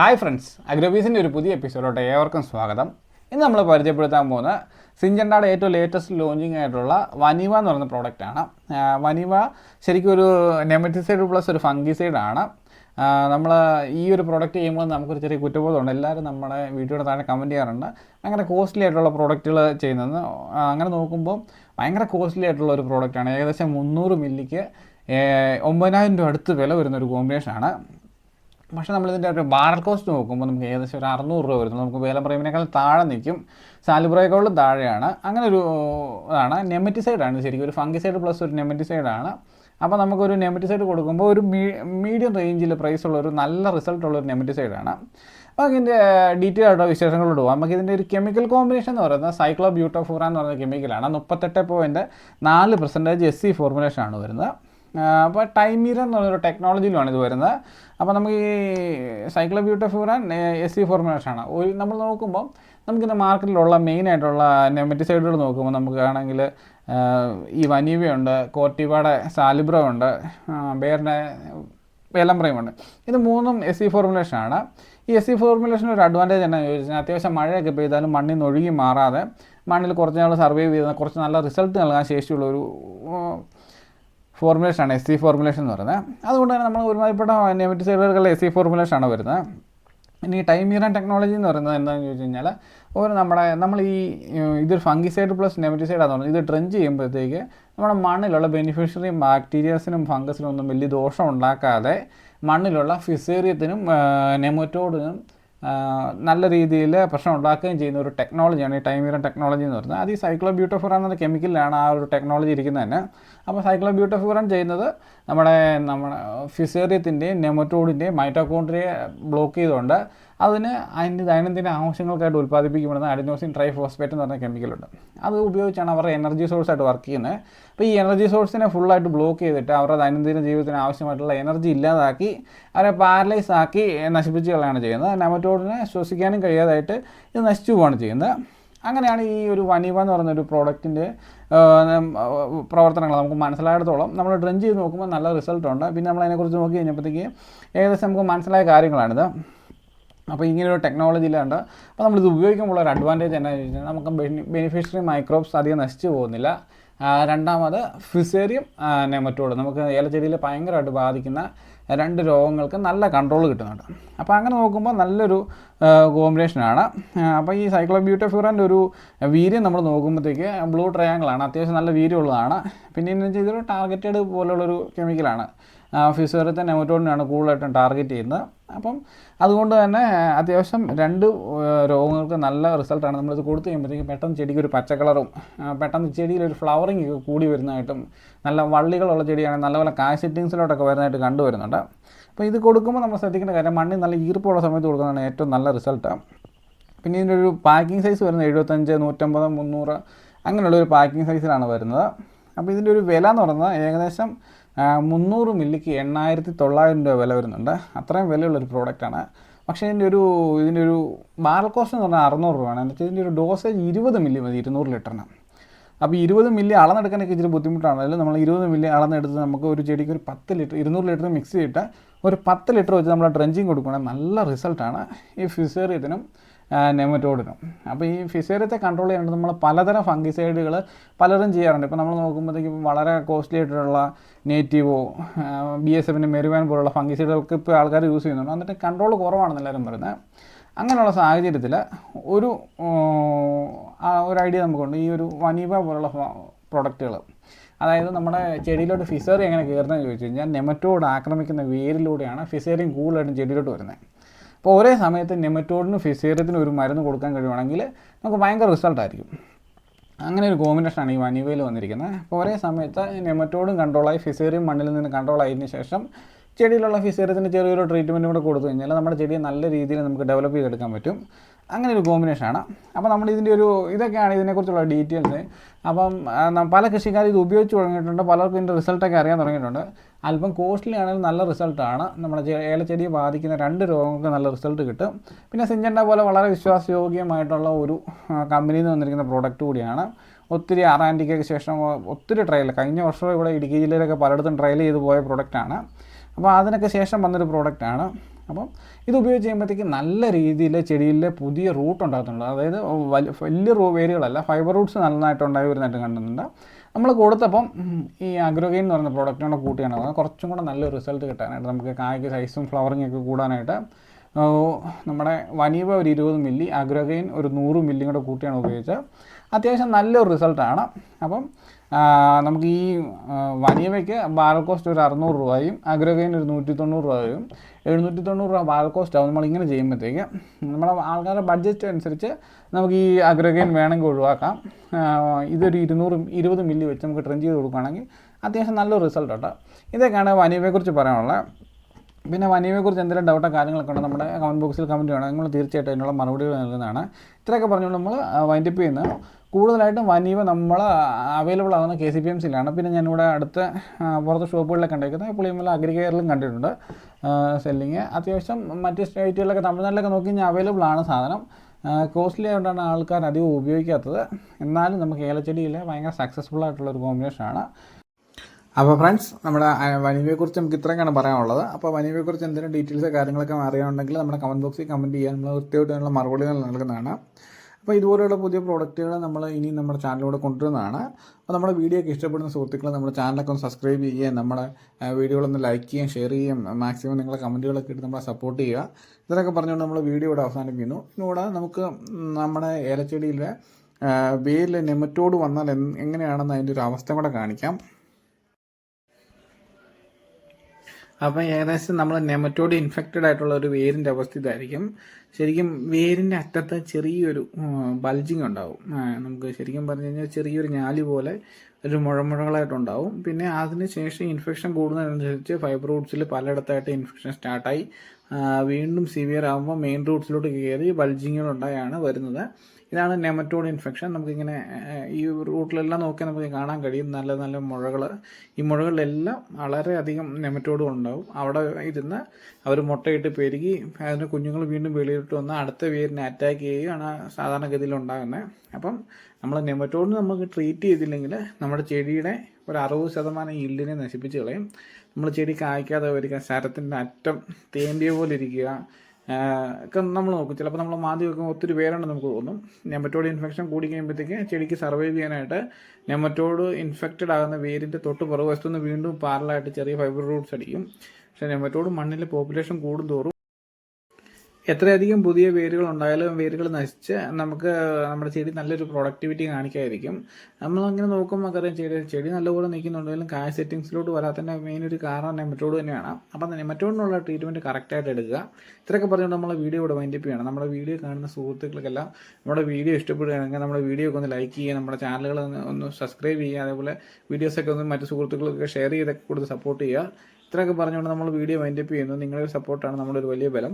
Hi friends അഗ്രോബീസിന്റെ ഒരു പുതിയ എപ്പിസോഡോട്ട് ഏവർക്കും സ്വാഗതം. ഇന്ന് നമ്മൾ പരിചയപ്പെടുത്താൻ പോകുന്ന സിഞ്ചൻഡാടെ ഏറ്റവും ലേറ്റസ്റ്റ് ലോഞ്ചിങ് ആയിട്ടുള്ള വനിവ എന്ന് പറയുന്ന പ്രോഡക്റ്റാണ് വനിവ ശരിക്കും ഒരു നെമറ്റിസൈഡ് പ്ലസ് ഒരു ഫംഗിസൈഡ് ആണ്. നമ്മൾ ഈ ഒരു പ്രോഡക്റ്റ് ചെയ്യുമ്പോൾ നമുക്കൊരു ചെറിയ കുറ്റബോധമുണ്ട്. എല്ലാവരും നമ്മുടെ വീഡിയോയുടെ താഴെ കമന്റ് ചെയ്യാറുണ്ട്. ഭയങ്കര കോസ്റ്റ്ലി ആയിട്ടുള്ള പ്രോഡക്റ്റുകൾ ചെയ്യുന്നത് അങ്ങനെ നോക്കുമ്പോൾ ഭയങ്കര കോസ്റ്റ്ലി ആയിട്ടുള്ള ഒരു പ്രോഡക്റ്റാണ് ഏകദേശം മുന്നൂറ് മില്ലിക്ക് ഒമ്പതിനായിരം രൂപ അടുത്ത് വില വരുന്ന ഒരു കോമ്പിനേഷനാണ് പക്ഷേ നമ്മളിതിന്റെ ഒരു ബാരൽ കോസ്റ്റ് നോക്കുമ്പോൾ നമുക്ക് ഏകദേശം ഒരു അറുന്നൂറ് രൂപ വരുന്നു. നമുക്ക് വേലം പ്രൈമിനേക്കാൾ താഴെ നിൽക്കും. സാലിബ്രേക്കോളും താഴെയാണ്. അങ്ങനെ ഒരു ഇതാണ് നെമറ്റിസൈഡാണ് ശരിക്കും. ഒരു ഫംഗിസൈഡ് പ്ലസ് ഒരു നെമറ്റിസൈഡാണ്. അപ്പോൾ നമുക്കൊരു നെമറ്റിസൈഡ് കൊടുക്കുമ്പോൾ ഒരു മീഡിയം റേഞ്ചിൽ പ്രൈസ് ഉള്ള ഒരു നല്ല റിസൾട്ട് ഉള്ള ഒരു നെമറ്റിസൈഡാണ്. അപ്പോൾ ഇതിന്റെ ഡീറ്റെയിൽ ആയിട്ടുള്ള വിശേഷങ്ങളോട് പോകാം നമുക്ക് ഇതിന്റെ ഒരു കെമിക്കൽ കോമ്പിനേഷൻ എന്ന് പറയുന്നത് സൈക്ലോ ബ്യൂട്ടോഫൂറ എന്ന് പറയുന്ന കെമിക്കലാണ് മുപ്പത്തെട്ട് പോയിന്റ് നാല് പെർസെന്റേജ് എസ് സി ഫോർമുലേഷനാണ് വരുന്നത്. അപ്പോൾ ടൈമീര എന്ന് പറയുന്നൊരു ടെക്നോളജിയിലാണ് ഇത് വരുന്നത്. അപ്പോൾ നമുക്ക് ഈ സൈക്ലോ ബ്യൂട്ടോഫ്യൂറാൻ എസ് സി ഫോർമുലേഷനാണ് ഒരു നമ്മൾ നോക്കുമ്പോൾ നമുക്കിന്ന് മാർക്കറ്റിലുള്ള മെയിൻ ആയിട്ടുള്ള നെമറ്റിസൈഡുകൾ നോക്കുമ്പോൾ നമുക്ക് ആണെങ്കിൽ ഈ വനീവയുണ്ട് കോർട്ടിവയുടെ സാലിബ്രോ ഉണ്ട് ബേറിന്റെ വേലംബ്രയുമുണ്ട് ഇത് മൂന്നും എസ് സി ഫോർമുലേഷനാണ് ഈ എസ് സി ഫോർമുലേഷൻ ഒരു അഡ്വാന്റേജ് എന്നാന്ന് ചോദിച്ചാൽ അത്യാവശ്യം മഴയൊക്കെ പെയ്താലും മണ്ണിൽ നിന്ന് ഒഴുകി മാറാതെ മണ്ണിൽ കുറച്ച് നാൾ സർവൈവ് ചെയ്ത് കുറച്ച് നല്ല റിസൾട്ട് നൽകാൻ ശേഷിയുള്ള ഒരു ഫോർമുലേഷനാണ് എസ് സി ഫോർമുലേഷൻ എന്ന് പറയുന്നത്. അതുകൊണ്ട് തന്നെ നമ്മൾ ഒരുമാതിരിപ്പെട്ട നെമറ്റിസൈഡുകളിൽ എസ് സി ഫോർമുലേഷനാണ് വരുന്നത്. ഇനി ടൈം ടൈമീറൻ ടെക്നോളജി എന്ന് പറയുന്നത് എന്താണെന്ന് ചോദിച്ചു കഴിഞ്ഞാൽ ഒരു നമ്മുടെ നമ്മൾ ഈ ഇതൊരു ഫംഗിസൈഡ് പ്ലസ് നെമറ്റിസൈഡ് ആണെന്ന് പറഞ്ഞാൽ ഇത് ഡ്രഞ്ച് ചെയ്യുമ്പോഴത്തേക്ക് നമ്മുടെ മണ്ണിലുള്ള ബെനിഫിഷ്യറി ബാക്ടീരിയസിനും ഫംഗസിനും ഒന്നും വലിയ ദോഷം ഉണ്ടാക്കാതെ മണ്ണിലുള്ള ഫിസേറിയത്തിനും നെമറ്റോഡിനും നല്ല രീതിയിൽ പ്രശ്നം ഉണ്ടാക്കുകയും ചെയ്യുന്ന ഒരു ടെക്നോളജിയാണ് ഈ ടൈമീറൻ ടെക്നോളജി എന്ന് പറയുന്നത്. അത് ഈ സൈക്ലോ ബ്യൂട്ടോഫുറാൻ എന്ന കെമിക്കലിലാണ് ആ ഒരു ടെക്നോളജി ഇരിക്കുന്നത് തന്നെ. അപ്പോൾ സൈക്ലോ ബ്യൂട്ടോഫുറാൻ ചെയ്യുന്നത് നമ്മുടെ നമ്മുടെ ഫിസേറിയത്തിന്റെയും നെമറ്റോഡിന്റെയും മൈറ്റോകോൺട്രിയെ ബ്ലോക്ക് ചെയ്തുകൊണ്ട് അതിന് അതിന്റെ ദൈനംദിന ആവശ്യങ്ങൾക്കായിട്ട് ഉൽപ്പാദിപ്പിക്കപ്പെടുന്ന അഡിനോസിൻ ട്രൈഫോസ്ഫേറ്റ് എന്ന് പറഞ്ഞ കെമിക്കലുണ്ട് അത് ഉപയോഗിച്ചാണ് അവരുടെ എനർജി സോഴ്സായിട്ട് വർക്ക് ചെയ്യുന്നത്. അപ്പോൾ ഈ എനർജി സോഴ്സിനെ ഫുള്ളായിട്ട് ബ്ലോക്ക് ചെയ്തിട്ട് അവരുടെ ദൈനംദിന ജീവിതത്തിന് ആവശ്യമായിട്ടുള്ള എനർജി ഇല്ലാതാക്കി അവരെ പാരലൈസ് ആക്കി നശിപ്പിച്ച് കളയാണ് ചെയ്യുന്നത്. നമറ്റോഡിനെ ശ്വസിക്കാനും കഴിയാതായിട്ട് ഇത് നശിച്ചു പോവാണ് ചെയ്യുന്നത്. അങ്ങനെയാണ് ഈ ഒരു വനിവ എന്ന് ഒരു പ്രോഡക്റ്റിന്റെ പ്രവർത്തനങ്ങൾ. നമുക്ക് മനസ്സിലായിടത്തോളം നമ്മൾ ഡ്രഞ്ച് ചെയ്ത് നോക്കുമ്പോൾ നല്ല റിസൾട്ടുണ്ട് പിന്നെ നമ്മൾ അതിനെക്കുറിച്ച് നോക്കി കഴിഞ്ഞപ്പോഴത്തേക്ക് ഏകദേശം നമുക്ക് മനസ്സിലായ കാര്യങ്ങളാണിത്. അപ്പോൾ ഇങ്ങനെ ഒരു ടെക്നോളജി ഇല്ലാണ്ട് അപ്പോൾ നമ്മളിത് ഉപയോഗിക്കുമ്പോൾ ഒരു അഡ്വാന്റേജ് എന്താണെന്ന് വെച്ചാൽ നമുക്ക് ബെനിഫിഷ്യറി മൈക്രോബ്സ് അധികം നശിച്ചു പോകുന്നില്ല. രണ്ടാമത് ഫിസേറിയം നെമറ്റോഡ് നമുക്ക് ഏലച്ചെടിയിൽ ഭയങ്കരമായിട്ട് ബാധിക്കുന്ന രണ്ട് രോഗങ്ങൾക്ക് നല്ല കൺട്രോൾ കിട്ടുന്നുണ്ട്. അപ്പോൾ അങ്ങനെ നോക്കുമ്പോൾ നല്ലൊരു കോമ്പിനേഷനാണ് അപ്പോൾ ഈ സൈക്ലോ ബ്യൂട്ടോഫ്യൂറിന്റെ ഒരു വീര്യം നമ്മൾ നോക്കുമ്പോഴത്തേക്ക് ബ്ലൂ ട്രയാങ്കിളാണ് അത്യാവശ്യം നല്ല വീര്യമുള്ളതാണ്. പിന്നെ എന്ന് വെച്ചാൽ ഇതൊരു ടാർഗറ്റഡ് പോലുള്ളൊരു കെമിക്കലാണ് ഫിസേറിയത്തെ നെമറ്റോഡിനാണ് കൂടുതലായിട്ടും ടാർഗറ്റ് ചെയ്യുന്നത്. അപ്പം അതുകൊണ്ട് തന്നെ അത്യാവശ്യം രണ്ട് രോഗങ്ങൾക്ക് നല്ല റിസൾട്ടാണ് നമ്മളിത് കൊടുത്തു കഴിയുമ്പോഴത്തേക്കും പെട്ടെന്ന് ചെടിക്ക് ഒരു പച്ചക്കളറും പെട്ടെന്ന് ചെടിയിൽ ഒരു ഫ്ലവറിങ് കൂടി വരുന്നതായിട്ടും നല്ല വള്ളികളുള്ള ചെടിയാണ് നല്ലപോലെ കായ് സെറ്റിങ്സിലോട്ടൊക്കെ വരുന്നതായിട്ട് കണ്ടുവരുന്നുണ്ട് അപ്പോൾ ഇത് കൊടുക്കുമ്പോൾ നമ്മൾ ശ്രദ്ധിക്കേണ്ട കാര്യം മണ്ണിൽ നല്ല ഈർപ്പുള്ള സമയത്ത് കൊടുക്കുന്നതാണ് ഏറ്റവും നല്ല റിസൾട്ട് പിന്നെ ഇതിന്റെ ഒരു പാക്കിംഗ് സൈസ് വരുന്നത് എഴുപത്തഞ്ച് നൂറ്റമ്പത് മുന്നൂറ് അങ്ങനെയുള്ള ഒരു പാക്കിംഗ് സൈസിലാണ് വരുന്നത്. അപ്പോൾ ഇതിന്റെ ഒരു വില എന്ന് പറയുന്നത് ഏകദേശം മുന്നൂറ് മില്ലിക്ക് എണ്ണായിരത്തി തൊള്ളായിരം രൂപ വില വരുന്നുണ്ട്. അത്രയും വിലയുള്ളൊരു പ്രോഡക്റ്റാണ് പക്ഷേ ഇതിന്റെ ഒരു ഇതിന്റെ ഒരു ബാരൽ കോസ്റ്റ് എന്ന് പറഞ്ഞാൽ അറുന്നൂറ് രൂപയാണ്. എന്ന് വെച്ചാൽ ഇതിന്റെ ഒരു ഡോസേജ് ഇരുപത് മില്ലി മതി ഇരുന്നൂറ് ലിറ്ററിന് അപ്പോൾ ഇരുപത് മില്ലി അളന്നെടുക്കാനൊക്കെ ഇച്ചിരി ബുദ്ധിമുട്ടാണ്. അതിൽ നമ്മൾ ഇരുപത് മില്ലി അളന്നെടുത്ത് നമുക്ക് ഒരു ചെടിക്ക് ഒരു പത്ത് ലിറ്റർ ഇരുന്നൂറ് ലിറ്റർ മിക്സ് ചെയ്തിട്ട് ഒരു പത്ത് ലിറ്റർ വെച്ച് നമ്മൾ ഡ്രഞ്ചിങ് കൊടുക്കുകയാണെങ്കിൽ നല്ല റിസൾട്ടാണ് ഈ ഫിസേറിയത്തിനും നെമറ്റോഡിനും. അപ്പോൾ ഈ ഫിസേറിയത്തെ കൺട്രോൾ ചെയ്യാനായിട്ട് നമ്മൾ പലതരം ഫംഗിസൈഡുകൾ പലരും ചെയ്യാറുണ്ട്. ഇപ്പോൾ നമ്മൾ നോക്കുമ്പോഴത്തേക്കും വളരെ കോസ്റ്റ്ലി ആയിട്ടുള്ള നേറ്റീവോ ബി എസ് എഫിന്റെ മെരുവാൻ പോലുള്ള ഫംഗിസൈഡുകൾക്ക് ഇപ്പോൾ ആൾക്കാർ യൂസ് ചെയ്യുന്നുണ്ട്. എന്നിട്ട് കൺട്രോൾ കുറവാണെന്ന് എല്ലാവരും പറയുന്നത് അങ്ങനെയുള്ള സാഹചര്യത്തിൽ ഒരു ഒരു ഐഡിയ നമുക്കുണ്ട്. ഈ ഒരു വനീവ പോലുള്ള പ്രൊഡക്റ്റുകൾ അതായത് നമ്മുടെ ചെടിയിലോട്ട് ഫിസേറി എങ്ങനെ കയറുന്നതെന്ന് ചോദിച്ചു കഴിഞ്ഞാൽ നെമറ്റോഡ് ആക്രമിക്കുന്ന വേരിലൂടെയാണ് ഫിസേറിയും കൂടുതലായിട്ടും ചെടിയിലോട്ട് വരുന്നത് അപ്പോൾ ഒരേ സമയത്ത് നെമറ്റോഡിനും ഫിസേറിയത്തിനും ഒരു മരുന്ന് കൊടുക്കാൻ കഴിയുവാണെങ്കിൽ നമുക്ക് ഭയങ്കര റിസൾട്ടായിരിക്കും അങ്ങനെ ഒരു കോമ്പിനേഷനാണ് ഈ വനിവയിൽ വന്നിരിക്കുന്നത്. അപ്പോൾ ഒരേ സമയത്ത് നെമറ്റോഡും കൺട്രോളായി ഫിസേറിയും മണ്ണിൽ നിന്ന് കൺട്രോൾ ആയതിനു ശേഷം ചെടിയിലുള്ള ഫിസേറിയത്തിന് ചെറിയൊരു ട്രീറ്റ്മെന്റ് കൂടെ കൊടുത്തു കഴിഞ്ഞാൽ നമ്മുടെ ചെടിയെ നല്ല രീതിയിൽ നമുക്ക് ഡെവലപ്പ് ചെയ്തെടുക്കാൻ പറ്റും. അങ്ങനെ ഒരു കോമ്പിനേഷനാണ് അപ്പോൾ നമ്മൾ ഇതിന്റെ ഒരു ഇതൊക്കെയാണ് ഇതിനെക്കുറിച്ചുള്ള ഡീറ്റെയിൽസ് അപ്പം പല കൃഷിക്കാരും ഇത് ഉപയോഗിച്ച് തുടങ്ങിയിട്ടുണ്ട്. പലർക്കും ഇതിന്റെ റിസൾട്ടൊക്കെ അറിയാൻ തുടങ്ങിയിട്ടുണ്ട്. അല്പം കോസ്റ്റ്ലി ആണെങ്കിലും നല്ല റിസൾട്ടാണ് നമ്മുടെ ഏലച്ചെടിയെ ബാധിക്കുന്ന രണ്ട് രോഗങ്ങൾക്ക് നല്ല റിസൾട്ട് കിട്ടും. പിന്നെ സിഞ്ചണ്ട പോലെ വളരെ വിശ്വാസയോഗ്യമായിട്ടുള്ള ഒരു കമ്പനിയിൽ നിന്ന് വന്നിരിക്കുന്ന പ്രോഡക്റ്റ് കൂടിയാണ്. ഒത്തിരി ആറാന്റിക്കൊക്കെ ശേഷം ഒത്തിരി ട്രയൽ കഴിഞ്ഞ വർഷം ഇവിടെ ഇടുക്കി ജില്ലയിലൊക്കെ പലയിടത്തും ട്രയൽ ചെയ്ത് പോയ പ്രോഡക്റ്റാണ് അപ്പോൾ അതിനൊക്കെ ശേഷം വന്നൊരു പ്രോഡക്റ്റാണ് അപ്പം ഇത് ഉപയോഗിച്ച് ചെയ്യുമ്പോഴത്തേക്ക് നല്ല രീതിയിൽ ചെടിയിൽ പുതിയ റൂട്ട് ഉണ്ടാകുന്നുണ്ട് അതായത് വലിയ വലിയ റൂ വേരുകളല്ല ഫൈബർ റൂട്ട്സ് നന്നായിട്ട് ഉണ്ടായി വരുന്നതായിട്ട് കണ്ടിട്ടുണ്ട്. നമ്മൾ കൊടുത്തപ്പം ഈ അഗ്രോഗെയിൻ എന്ന് പറയുന്ന പ്രോഡക്റ്റിനോട് കൂട്ടിയാണ്. കുറച്ചും കൂടെ നല്ലൊരു റിസൾട്ട് കിട്ടാനായിട്ട് നമുക്ക് കായ്ക്ക് സൈസും ഫ്ലവറിങ് ഒക്കെ കൂടാനായിട്ട് നമ്മുടെ വനീവ ഒരു ഇരുപത് മില്ലി അഗ്രോഗെയിൻ ഒരു നൂറ് മില്ലിയും കൂടെ കൂട്ടിയാണ് ഉപയോഗിച്ചത്. അത്യാവശ്യം നല്ലൊരു റിസൾട്ടാണ് അപ്പം നമുക്ക് ഈ ആ, വനീവയ്ക്ക് ബാരൽ കോസ്റ്റ് ഒരു അറുന്നൂറ് രൂപയും അഗ്രഗൈൻ ഒരു നൂറ്റി തൊണ്ണൂറ് രൂപയും എഴുന്നൂറ്റി തൊണ്ണൂറ് രൂപ ബാരൽ കോസ്റ്റ് ആവും നമ്മളിങ്ങനെ ചെയ്യുമ്പോഴത്തേക്ക്. നമ്മുടെ ആൾക്കാരുടെ ബഡ്ജറ്റ് അനുസരിച്ച് നമുക്ക് ഈ അഗ്രഗൈൻ വേണമെങ്കിൽ ഒഴിവാക്കാം. ഇതൊരു ഇരുന്നൂറ് ഇരുപത് മില്ലി വെച്ച് നമുക്ക് ട്രെൻ ചെയ്ത് കൊടുക്കുകയാണെങ്കിൽ അത്യാവശ്യം നല്ലൊരു റിസൾട്ട് കേട്ടോ ഇതൊക്കെയാണ് വനിയവയെക്കുറിച്ച് പറയാനുള്ളത്. പിന്നെ വനീവയെക്കുറിച്ച് എന്തെങ്കിലും ഡൗട്ടോ കാര്യങ്ങളൊക്കെ ഉണ്ടോ? നമ്മുടെ കമന്റ് ബോക്സിൽ കമന്റ് ചെയ്യണം. നിങ്ങൾ തീർച്ചയായിട്ടും അതിനുള്ള മറുപടികൾ നൽകുന്നതാണ്. ഇത്രയൊക്കെ പറഞ്ഞുകൊണ്ട് നമ്മൾ വൈൻഡപ്പ് ചെയ്യുന്നത് കൂടുതലായിട്ടും വനീവ നമ്മൾ അവൈലബിൾ ആകുന്ന കെ സി പി എം സിയിലാണ് പിന്നെ ഞാനിവിടെ അടുത്ത ആ, പുറത്ത് ഷോപ്പുകളിലൊക്കെ കണ്ടേക്കുന്നത് പുളിമല അഗ്രികെയറിലും കണ്ടിട്ടുണ്ട്. സെല്ലിങ് അത്യാവശ്യം മറ്റ് സ്റ്റേറ്റുകളിലൊക്കെ തമിഴ്നാട്ടിലൊക്കെ നോക്കി കഴിഞ്ഞാൽ അവൈലബിൾ ആണ് സാധനം. കോസ്റ്റ്ലി ആയതുകൊണ്ടാണ് ആൾക്കാർ അധികം ഉപയോഗിക്കാത്തത്. എന്നാലും നമുക്ക് ഏലച്ചെടിയിൽ ഭയങ്കര സക്സസ്ഫുൾ ആയിട്ടുള്ള ഒരു കോമ്പിനേഷനാണ് അപ്പോൾ ഫ്രണ്ട്സ് നമ്മുടെ വനിമയെക്കുറിച്ച് നമുക്ക് ഇത്രയൊക്കെയാണ് പറയാനുള്ളത്. അപ്പോൾ വനിമയെക്കുറിച്ച് എന്തെങ്കിലും ഡീറ്റെയിൽസ് കാര്യങ്ങളൊക്കെ അറിയാനുണ്ടെങ്കിൽ നമ്മുടെ കമന്റ് ബോക്സിൽ കമന്റ് ചെയ്യാൻ നമ്മൾ കൃത്യമായിട്ട് അതിനുള്ള മറുപടികൾ നൽകുന്നതാണ്. അപ്പോൾ ഇതുപോലെയുള്ള പുതിയ പ്രോഡക്റ്റുകൾ നമ്മൾ ഇനി നമ്മുടെ ചാനലിലൂടെ കൊണ്ടുവരുന്നതാണ്. അപ്പോൾ നമ്മുടെ വീഡിയോ ഒക്കെ ഇഷ്ടപ്പെടുന്ന സുഹൃത്തുക്കൾ നമ്മുടെ ചാനലൊക്കെ ഒന്ന് സബ്സ്ക്രൈബ് ചെയ്യുകയും നമ്മുടെ വീഡിയോകളൊന്ന് ലൈക്ക് ചെയ്യുകയും ഷെയർ ചെയ്യുകയും മാക്സിമം നിങ്ങളെ കമന്റുകളൊക്കെ ഇട്ട് നമ്മളെ സപ്പോർട്ട് ചെയ്യുക. ഇതൊക്കെ പറഞ്ഞുകൊണ്ട് നമ്മൾ വീഡിയോ ഇവിടെ അവസാനിപ്പിക്കുന്നു. ഇതിലൂടെ നമുക്ക് നമ്മുടെ ഏലച്ചെടിയിലെ വേരിൽ നെമറ്റോട് വന്നാൽ എങ്ങനെയാണെന്ന് അതിന്റെ ഒരു അവസ്ഥ കൂടെ കാണിക്കാം. അപ്പം ഏകദേശം നമ്മൾ നെമറ്റോഡ് ഇൻഫെക്റ്റഡ് ആയിട്ടുള്ള ഒരു വേരിന്റെ അവസ്ഥ ഇതായിരിക്കും. ശരിക്കും വേരിന്റെ അറ്റത്ത് ചെറിയൊരു ബൾജിങ് ഉണ്ടാവും. നമുക്ക് ശരിക്കും പറഞ്ഞു കഴിഞ്ഞാൽ ചെറിയൊരു ഞാലി പോലെ ഒരു മുഴമുഴകളായിട്ടുണ്ടാവും. പിന്നെ അതിന് ശേഷം ഇൻഫെക്ഷൻ കൂടുന്നതിനനുസരിച്ച് ഫൈബർ റൂട്ട്സിൽ പലയിടത്തായിട്ട് ഇൻഫെക്ഷൻ സ്റ്റാർട്ടായി വീണ്ടും സിവിയർ ആകുമ്പോൾ മെയിൻ റൂട്ട്സിലോട്ട് കയറി ബൾജിങ്ങുകൾ ഉണ്ടായാണ് വരുന്നത്. ഇതാണ് നെമറ്റോഡ് ഇൻഫെക്ഷൻ. നമുക്കിങ്ങനെ ഈ റൂട്ടിലെല്ലാം നോക്കിയാൽ നമുക്ക് കാണാൻ കഴിയും. നല്ല നല്ല മുഴകൾ ഈ മുഴകളിലെല്ലാം വളരെയധികം നെമറ്റോഡ് ഉണ്ടാവും. അവിടെ ഇരുന്ന് അവർ മുട്ടയിട്ട് പെരുകി അതിന്റെ കുഞ്ഞുങ്ങൾ വീണ്ടും വെളിയിട്ട് വന്ന് അടുത്ത വേരിനെ അറ്റാക്ക് ചെയ്യുകയാണ് സാധാരണഗതിയിൽ ഉണ്ടാകുന്നത് അപ്പം നമ്മൾ നെമറ്റോഡിന് നമുക്ക് ട്രീറ്റ് ചെയ്തില്ലെങ്കിൽ നമ്മുടെ ചെടിയുടെ ഒരു അറുപത് ശതമാനം ഈൽഡിനെ നശിപ്പിച്ച് കളയും. നമ്മൾ ചെടി കായ്ക്കാതെ വരിക ശരത്തിന്റെ അറ്റം തേന്തിയ പോലെ ഇരിക്കുക ഒക്കെ നമ്മൾ നോക്കും. ചിലപ്പോൾ നമ്മൾ മാതി വെക്കുമ്പോൾ ഒത്തിരി പേരുണ്ടെന്ന് നമുക്ക് തോന്നും. നെമറ്റോഡ് ഇൻഫെക്ഷൻ കൂടി കഴിയുമ്പോഴത്തേക്ക് ചെടിക്ക് സർവൈവ് ചെയ്യാനായിട്ട് നെമറ്റോഡ് ഇൻഫെക്റ്റഡ് ആകുന്ന വേരിന്റെ തൊട്ട് പുറകുവശത്തുനിന്ന് വീണ്ടും പാരലായിട്ട് ചെറിയ ഫൈബർ റൂട്ട്സ് അടിക്കും. പക്ഷേ നെമറ്റോഡ് മണ്ണിലെ പോപ്പുലേഷൻ കൂടുന്തോറും എത്രയധികം പുതിയ വേരുകൾ ഉണ്ടായാലും വേരുകൾ നശിച്ച് നമുക്ക് നമ്മുടെ ചെടി നല്ലൊരു പ്രൊഡക്ടിവിറ്റി കാണിക്കാതിരിക്കും. നമ്മളങ്ങനെ നോക്കുമ്പോൾ അറിയാം ചെടി ചെടി നല്ലപോലെ നിൽക്കുന്നുണ്ടെങ്കിലും കായ സെറ്റിങ്സിലോട്ട് വരാത്തതിന്റെ മെയിൻ ഒരു കാരണം നെമറ്റോഡ് തന്നെയാണ്. അപ്പം നെമറ്റോഡിനുള്ള ട്രീറ്റ്മെന്റ് കറക്റ്റായിട്ട് എടുക്കുക. ഇത്രയൊക്കെ പറഞ്ഞുകൊണ്ട് നമ്മളെ വീഡിയോ ഇവിടെ വൈൻഡപ്പ് ചെയ്യണം നമ്മുടെ വീഡിയോ കാണുന്ന സുഹൃത്തുക്കൾക്കെല്ലാം നമ്മുടെ വീഡിയോ ഇഷ്ടപ്പെടുകയാണെങ്കിൽ നമ്മുടെ വീഡിയോ ഒക്കെ ഒന്ന് ലൈക്ക് ചെയ്യുക നമ്മുടെ ചാനലുകൾ ഒന്ന് സബ്സ്ക്രൈബ് ചെയ്യുക അതേപോലെ വീഡിയോസൊക്കെ ഒന്ന് മറ്റു സുഹൃത്തുക്കൾക്കൊക്കെ ഷെയർ ചെയ്തൊക്കെ കൊടുത്ത് സപ്പോർട്ട് ചെയ്യുക. ഇത്രയൊക്കെ പറഞ്ഞുകൊണ്ട് നമ്മൾ വീഡിയോ വൈൻഡപ്പ് ചെയ്യുന്നു. നിങ്ങളുടെ സപ്പോർട്ടാണ് നമ്മുടെ ഒരു വലിയ ബലം.